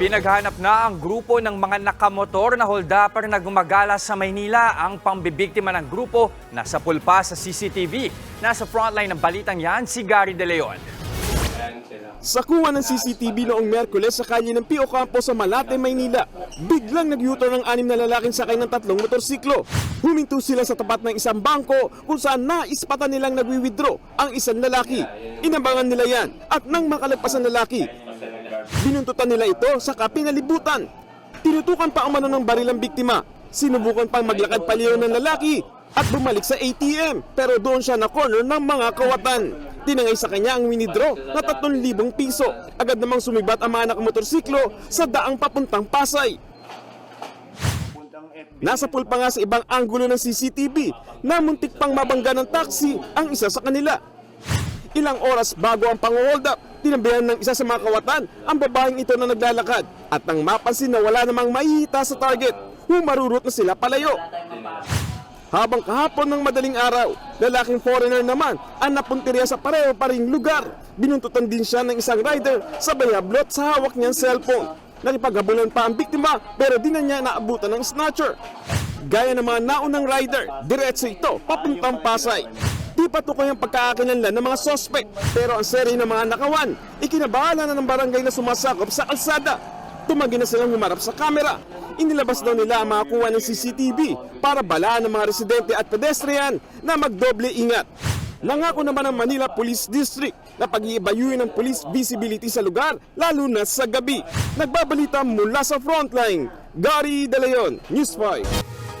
Pinaghanap na ang grupo ng mga nakamotor na holdupper na gumagala sa Maynila. Ang pambibiktima ng grupo nasa pulpa sa CCTV. Nasa frontline ng balitang yan si Gary De Leon. Sa kuha ng CCTV noong Merkules sa kalye ng Pio Campo sa Malate, Maynila, biglang nag-U-turn ang anim na lalaking sakay ng tatlong motorsiklo. Huminto sila sa tapat ng isang bangko kung saan naispatan nilang nagwi-withdraw ang isang lalaki. Inabangan nila yan at nang makalagpas ang lalaki, binuntutan nila ito sa kapinalibutan. Tinutukan pa ang mano ng baril ang biktima. Sinubukan pang maglakad paliw ng lalaki at bumalik sa ATM pero doon siya na corner ng mga kawatan. Tinangay sa kanya ang winidraw na 3,000 piso. Agad namang sumibat ang mga nakamotorsiklo sa daang papuntang Pasay. Nasa pool pa nga sa ibang anggulo ng CCTV na muntik pang mabangga ng taxi ang isa sa kanila. Ilang oras bago ang pang-hold up, tinabihan ng isa sa mga kawatan ang babaeng ito na naglalakad at nang mapansin na wala namang mahihita sa target, humarurot na sila palayo. Habang kahapon ng madaling araw, lalaking foreigner naman ang napuntirya sa pareho pa ring lugar. Binuntutan din siya ng isang rider sa bayablot sa hawak niyang cellphone. Nakipaghabulan pa ang biktima pero di na niya naabutan ng snatcher. Gaya ng mga naunang rider, diretso ito papuntang Pasay. Di pa tukoy ang pagkakakilanlan ng mga sospek pero ang seri ng mga nakawan, ikinabahala na ng barangay na sumasakop sa kalsada. Tumagi na silang humarap sa kamera. Inilabas daw nila ang mga kuha ng CCTV para balaan ng mga residente at pedestrian na magdoble ingat. Nangako naman ang Manila Police District na pag-iibayuhin ng police visibility sa lugar, lalo na sa gabi. Nagbabalita mula sa frontline, Gary De Leon, News 5.